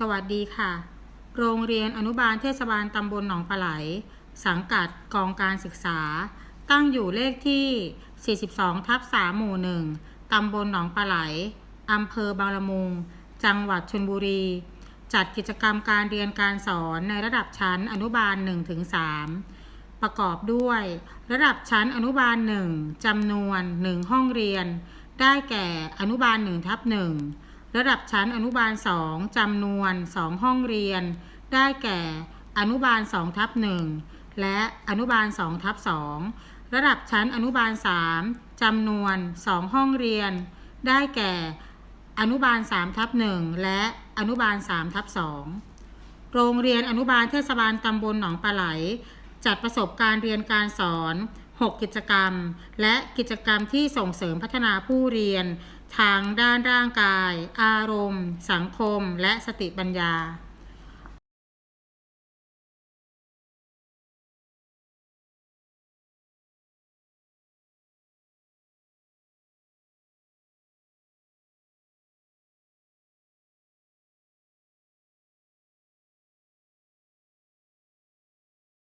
สวัสดีค่ะ โรงเรียนอนุบาลเทศบาลตำบลหนองปลาไหล สังกัดกองการศึกษา ตั้งอยู่เลขที่ 42 ทับ3หมู่ 1 ตำบลหนองปลาไหล อำเภอบางละมุง จังหวัดชลบุรี จัดกิจกรรมการเรียนการสอนในระดับชั้นอนุบาล 1-3 ประกอบด้วย ระดับชั้นอนุบาล 1จำนวน 1 ห้องเรียน ได้แก่อนุบาล1ทับ1 ระดับชั้นอนุบาล 2จำนวน 2 ห้องเรียน ได้แก่อนุบาล2ทับ1และอนุบาล2ทับ2ระดับชั้นอนุบาล 3จำนวน 2 ห้องเรียน ได้แก่อนุบาล3ทับ1และอนุบาล3ทับ2โรงเรียนอนุบาลเทศบาลตำบลหนองปลาไหล จัดประสบการณ์เรียนการสอน 6 กิจกรรม และกิจกรรมที่ส่งเสริมพัฒนาผู้เรียน ทางด้านร่างกาย อารมณ์ สังคม และสติปัญญา